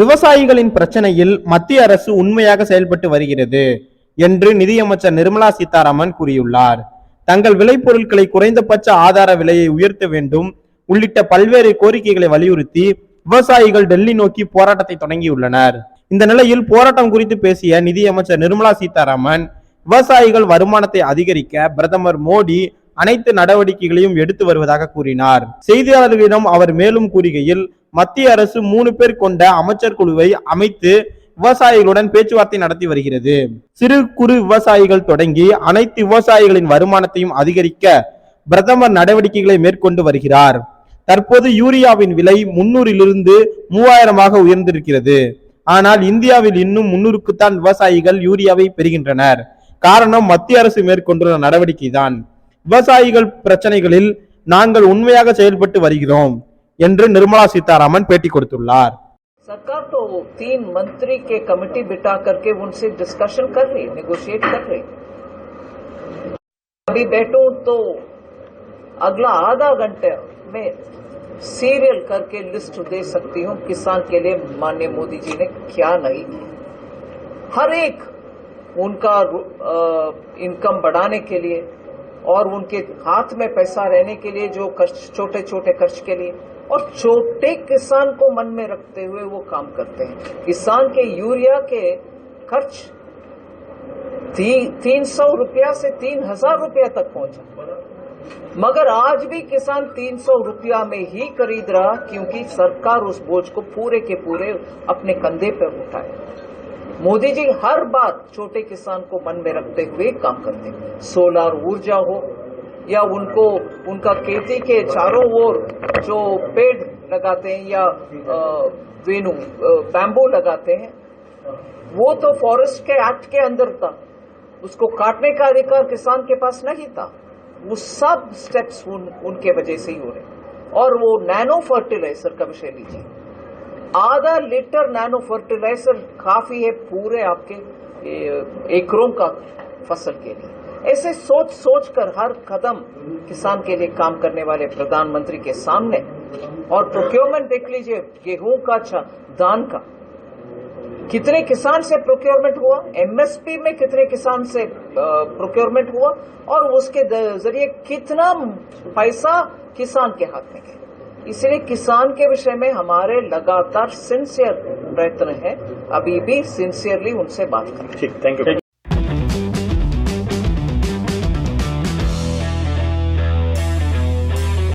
விவசாயிகளின் பிரச்சனையில் மத்திய அரசு உண்மையாக செயல்பட்டு வருகிறது என்று நிதியமைச்சர் நிர்மலா சீதாராமன் கூறியுள்ளார் தங்கள் விளைபொருட்களை குறைந்தபட்ச ஆதார விலையை உயர்த்த வேண்டும் உள்ளிட்ட பல்வேறு கோரிக்கைகளை வலியுறுத்தி விவசாயிகள் டெல்லி நோக்கி போராட்டத்தை தொடங்கியுள்ளனர் இந்த நிலையில் போராட்டம் குறித்து பேசிய நிதியமைச்சர் நிர்மலா சீதாராமன் விவசாயிகள் வருமானத்தை அதிகரிக்க பிரதமர் மோடி அனைத்து நடவடிக்கைகளையும் எடுத்து வருவதாக கூறினார் செய்தியாளர்களிடம் அவர் மேலும் கூறுகையில் மத்திய அரசு மூணு பேர் கொண்ட அமைச்சர் குழுவை அமைத்து விவசாயிகளுடன் பேச்சுவார்த்தை நடத்தி வருகிறது சிறு குறு விவசாயிகள் தொடங்கி அனைத்து விவசாயிகளின் வருமானத்தையும் அதிகரிக்க பிரதமர் நடவடிக்கைகளை மேற்கொண்டு வருகிறார் தற்போது யூரியாவின் விலை முன்னூறிலிருந்து மூவாயிரமாக உயர்ந்திருக்கிறது ஆனால் இந்தியாவில் இன்னும் முன்னூறுக்குத்தான் விவசாயிகள் யூரியாவை பெறுகின்றனர் காரணம் மத்திய அரசு மேற்கொண்டுள்ள நடவடிக்கை தான் விவசாயிகள் பிரச்சனைகளில் நாங்கள் உண்மையாக செயல்பட்டு வருகிறோம் ಎಂದ್ರ ನಿರ್ಮಲಾ ಸೀತಾರಾಮನ್ ಪೇಟಿ ಕೊರುತಲ್ಲ ಸರ್ಕಾರ್ ತೋ ಮೂನ್ ಮಂತ್ರಿ ಕೆ ಕಮಿಟಿ ಬಿಟಾ ಕರ್ಕೆ ಉನ್ಸೆ ಡಿಸ್ಕಶನ್ ಕರ್ ರೇ ನೆಗೊಷಿಯೇಟ್ ಕರ್ ರೇ ابھی بیٹھೂ ತೋ ಅಗಲಾ ಆಧಾ ಘಂಟೆ ಮೇ ಸೀರಿಯಲ್ ಕರ್ಕೆ ಲಿಸ್ಟ್ ದೇ ಸಕ್ತಿ ہوں ಕಿಸಾನ್ ಕೆ ಲಿಯೇ ಮಾನ್ಯ ಮೋದಿ ಜೀ نے ಕ್ಯಾ ನಹಿ ہر ಏಕ್ ಉನ್ಕಾ ಇನ್ಕಮ್ ಬಡಾನೆ ಕೆ ಲಿಯೇ ಔರ್ ಉನ್ಕೆ ಹಾತ್ ಮೇ ಪೈಸಾ ರಹನೆ ಕೆ ಲಿಯೇ ಜೋ ಕಚ್ ಸೋಟೆ ಸೋಟೆ ಕಚ್ ಕೆ ಲಿಯೇ और छोटे किसान को मन में रखते हुए वो काम करते हैं किसान के यूरिया के खर्च ती, तीन सौ रुपया से तीन हजार रुपया तक पहुंचा मगर आज भी किसान तीन सौ रुपया में ही खरीद रहा क्योंकि सरकार उस बोझ को पूरे के पूरे अपने कंधे पर उठाए मोदी जी हर बात छोटे किसान को मन में रखते हुए काम करते हैं सोलार ऊर्जा हो या उनको उनका खेती के चारों ओर जो पेड़ लगाते हैं या वेनु बैम्बो लगाते हैं वो तो फॉरेस्ट के एक्ट के अंदर था उसको काटने का अधिकार किसान के पास नहीं था वो सब स्टेप्स उन, उनके वजह से ही हो रहे और वो नैनो फर्टिलाइजर का विषय लीजिए आधा लीटर नैनो फर्टिलाइजर काफी है पूरे आपके एकरों का फसल के लिए ऐसे सोच सोच कर हर कदम किसान के लिए काम करने वाले प्रधानमंत्री के सामने और प्रोक्योरमेंट देख लीजिए गेहूं का दान अच्छा, का कितने किसान से प्रोक्योरमेंट हुआ एमएसपी में कितने किसान से प्रोक्योरमेंट हुआ और उसके जरिए कितना पैसा किसान के हाथ में गया इसलिए किसान के विषय में हमारे लगातार सिंसियर प्रयत्न है अभी भी सिंसियरली उनसे बात करें ठीक थैंक यू